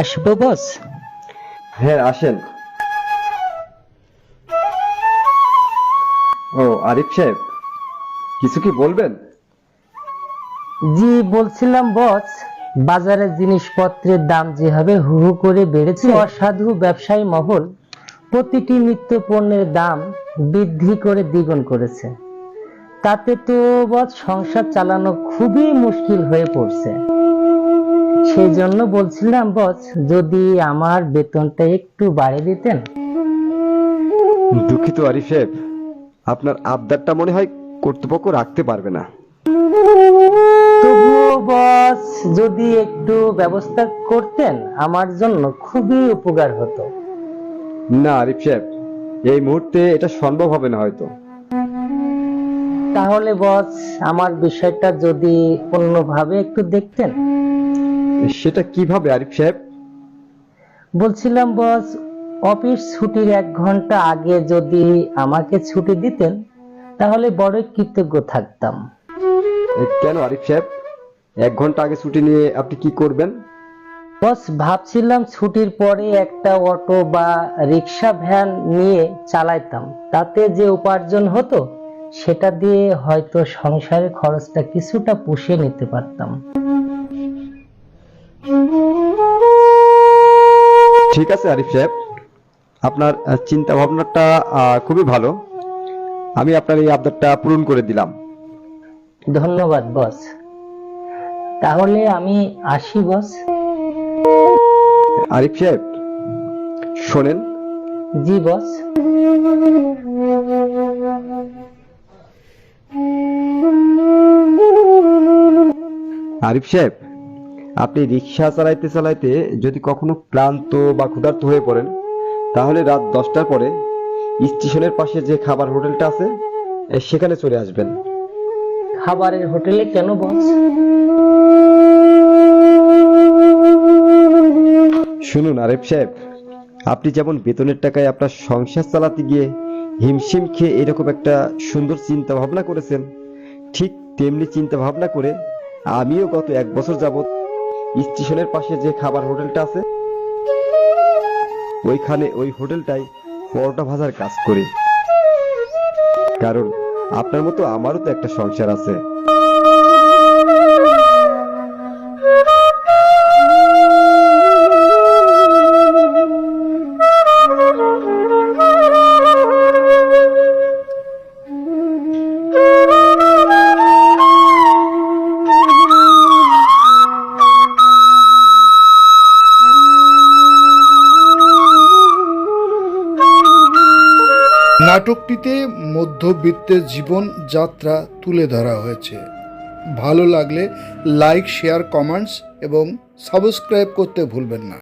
আসব বস? হ্যাঁ আসেন। ও আরিফ সাহেব কিছু কি বলবেন? জি বলছিলাম বস বাজারে জিনিসপত্রের দাম যেভাবে হু হু করে বেড়েছে অসাধু ব্যবসায়ী মহল প্রতিটি নিত্য পণ্যের দাম বৃদ্ধি করে দ্বিগুণ করেছে। তাতে তো বস সংসার চালানো খুবই মুশকিল হয়ে পড়ছে। সেই জন্য বলছিলাম বস যদি আমার বেতনটা একটু বাড়িয়ে দিতেন? দুঃখিত আরিফ সাহেব আপনার আবদারটা মনে হয় কর্তৃপক্ষ রাখতে পারবে না। তবুও বস যদি একটু ব্যবস্থা করতেন আমার জন্য খুবই উপকার হতো। না আরিফ সাহেব এই মুহূর্তে এটা সম্ভব হবে না হয়তো। তাহলে বস আমার বিষয়টা যদি অন্যভাবে একটু দেখতেন। সেটা কীভাবে? আরিফ সাহেব? বলছিলাম বস অফিস ছুটির এক ঘণ্টা আগে যদি আমাকে ছুটি দিতেন তাহলে বড় কৃতজ্ঞ থাকতাম। কেন আরিফ সাহেব? এক ঘণ্টা আগে ছুটি নিয়ে আপনি কি করবেন? বস ভাবছিলাম ছুটির পরে একটা অটো বা রিক্সা ভ্যান নিয়ে চালাইতাম। তাতে যে উপার্জন হতো সেটা দিয়ে হয়তো সংসারের খরচটা কিছুটা পুষিয়ে নিতে পারতাম। ঠিক আছে আরিফ সাহেব। আপনার চিন্তা ভাবনাটা খুবই ভালো। আমি আপনার এই আবদারটা পূরণ করে দিলাম। ধন্যবাদ বস। তাহলে আমি আসি বস। আরিফ সাহেব শোনেন। জি বস। আরিফ সাহেব আপনি রিক্সা চালাইতে চালাইতে যদি কখনো ক্লান্ত বা ক্ষুধার্ত হয়ে পড়েন তাহলে রাত দশটার পরে স্টেশনের পাশে যে খাবার হোটেলটা আছে সেখানে চলে আসবেন। খাবারের হোটেলে কেন বস? শুনুন আরিফ সাহেব আপনি যেমন বেতনের টাকায় আপনার সংসার চালাতে গিয়ে হিমশিম খেয়ে এরকম একটা সুন্দর চিন্তা ভাবনা করেছেন ঠিক তেমনি চিন্তা ভাবনা করে আমিও গত এক বছর যাবত স্টেশনের পাশে যে খাবার হোটেলটা আছে, ওইখানে ওই হোটেলটাই পরোটা ভাজার কাজ করি। কারণ আপনার মতো আমারও তো একটা সংসার আছে। নাটকটিতে মধ্যবিত্তের জীবন যাত্রা তুলে ধরা হয়েছে। ভালো লাগলে লাইক, শেয়ার, কমেন্টস এবং সাবস্ক্রাইব করতে ভুলবেন না।